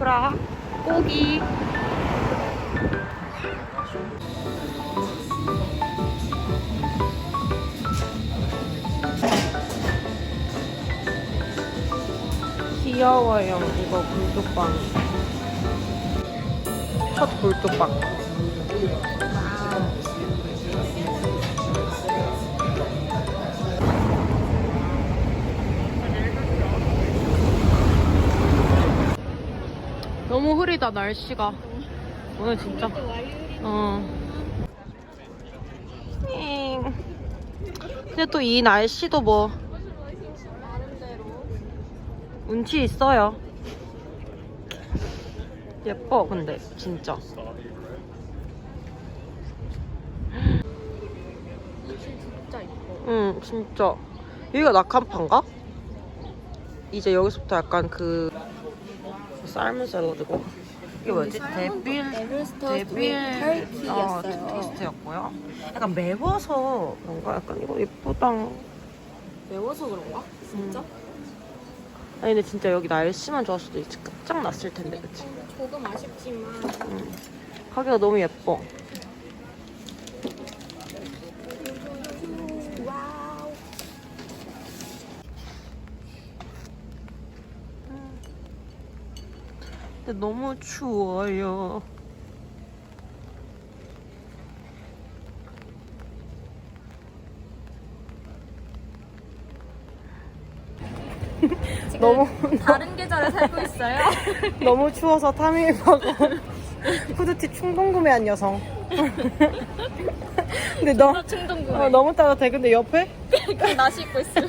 프라 고기. 귀여워요 이거 굴뚝빵. 첫 굴뚝빵. 흐리다 날씨가 오늘 진짜 어 잉. 근데 또 이 날씨도 뭐 운치 있어요 예뻐 근데 진짜. 응 진짜 여기가 낙한파인가? 이제 여기서부터 약간 그 삶은 샐러드고 이게 뭐였지? 데빌 데빌 어, 토스트였고요 약간 매워서 그런가? 약간 이거 예쁘다 매워서 그런가? 진짜? 아니 근데 진짜 여기 날씨만 좋았을 때 끝장났을 텐데 그치? 조금 아쉽지만 응. 가게가 너무 예뻐 와우. 근데 너무 추워요 지금 너무 다른 계절에 살고 있어요. 너무 추워서 타밀하고 후드티 충동 구매한 여성. 근데 너 충동 구매. 어, 너무 따뜻해. 근데 옆에 그냥 나시 입고 있어요.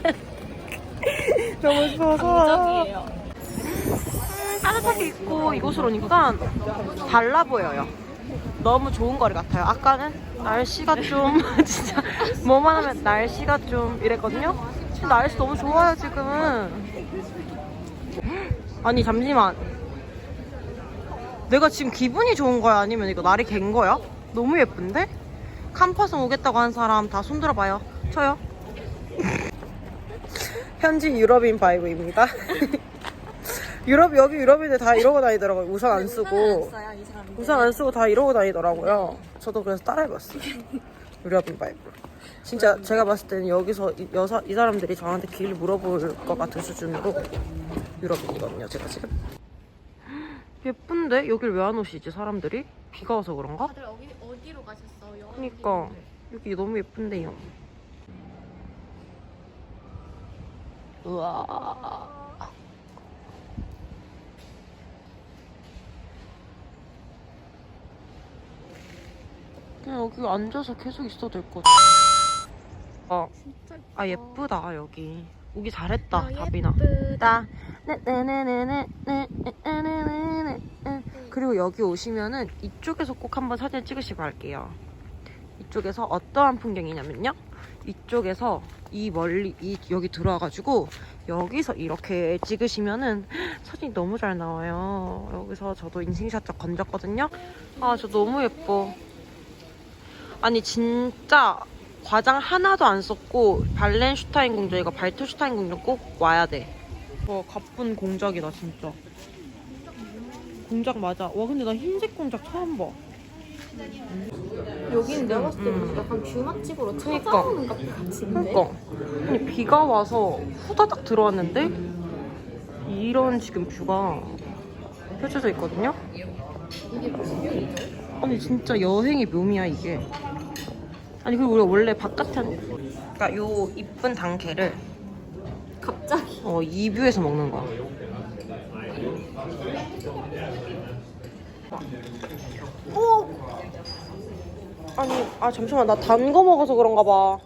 너무 추워서 감정이에요. 따뜻하게 입고 이곳으로 오니까 달라 보여요. 너무 좋은 거리 같아요. 아까는 날씨가 좀 진짜 뭐만 하면 날씨가 좀 이랬거든요. 날씨 너무 좋아요 지금은. 아니 잠시만. 내가 지금 기분이 좋은 거야 아니면 이거 날이 갠 거야? 너무 예쁜데? 캄파스 오겠다고 한 사람 다 손들어 봐요. 쳐요. 현지 유럽인 바이브입니다. 유럽 여기 유럽인들 다 이러고 다니더라고요. 우산 안 쓰고 있어요, 이 사람. 우산 안 쓰고 다 이러고 다니더라고요. 저도 그래서 따라해봤어요. 유럽인 바이브. 진짜 제가 봤을 때는 여기서 이, 여사, 이 사람들이 저한테 길 물어볼 것 같은 수준으로 유럽인이거든요. 제가 지금. 예쁜데 여길 왜 안 오시지 사람들이? 비가 와서 그런가? 다들 어디 어디로 가셨어요? 그니까 여기 너무 예쁜데요. 우와. 그냥 여기 앉아서 계속 있어도 될 것 같아. 아, 예뻐. 아 예쁘다 여기. 오기 잘했다 아, 다비나. 예쁘다. 그리고 여기 오시면은 이쪽에서 꼭 한번 사진 찍으시고 갈게요. 이쪽에서 어떠한 풍경이냐면요. 이쪽에서 이 멀리 이 여기 들어와가지고 여기서 이렇게 찍으시면은 사진이 너무 잘 나와요. 여기서 저도 인생샷 건졌거든요. 아 저 너무 예뻐. 아니 진짜 과장 하나도 안 썼고 발렌슈타인 궁전 이거 발토슈타인 궁전 꼭 와야 돼. 와 가쁜 공작이다 진짜. 공작 맞아. 와 근데 나 흰색 공작 처음 봐. 여기는 내가 봤을 때 음. 약간 뷰 맛집으로 그니까. 찾아오는 카페 같은데. 그러니까 아니 비가 와서 후다닥 들어왔는데 이런 지금 뷰가 펼쳐져 있거든요. 이게 무슨 뷰죠? 아니 진짜 여행의 묘미야 이게. 아니 그리고 우리가 원래 바깥에 한 그러니까 요 이쁜 당캐를 갑자기. 어, 이 뷰에서 먹는 거야. 오! 아니, 아 잠시만 나 단 거 먹어서 그런가 봐.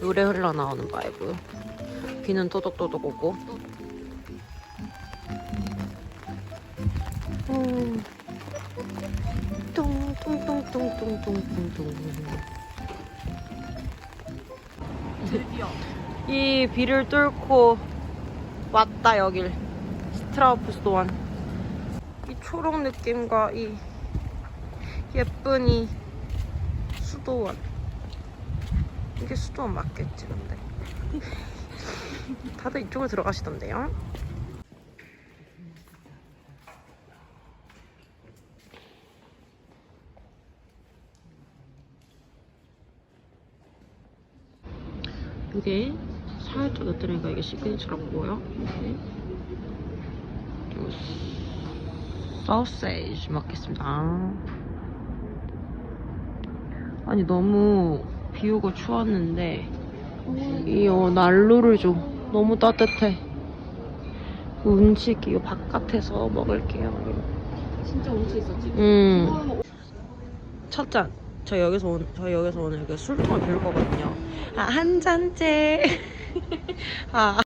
노래 흘러나오는 바이브. 비는 또독또독 오고. 음. 뚱뚱뚱뚱뚱뚱뚱뚱. 이 비를 뚫고 왔다 여길. 스트라우프 스도안. 이 초록 느낌과 이 예쁜 이 수도원. 이게 수도원 맞겠지, 근데. 다들 이쪽으로 들어가시던데요. 이게 살짝 곁들이니까 이게 시그니처라고 보여. 이렇게. 그리고 소세지 먹겠습니다. 아니 너무 비 오고 추웠는데 이 어, 난로를 줘. 너무 따뜻해. 음식 이거 바깥에서 먹을게요. 진짜 운치 있었지. 음. 첫 잔. 저 여기서 온, 저 여기서 오늘 그 술통을 비울 거거든요. 아, 한 잔째. 아.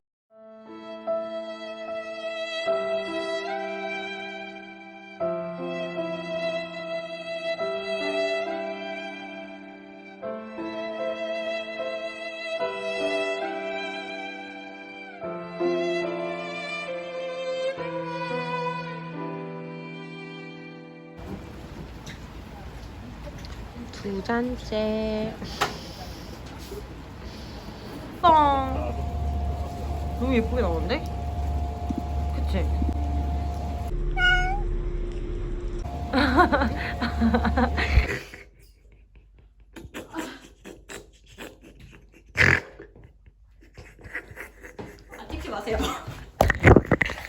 두 잔째. 뻥. 너무 예쁘게 나오는데? 그치?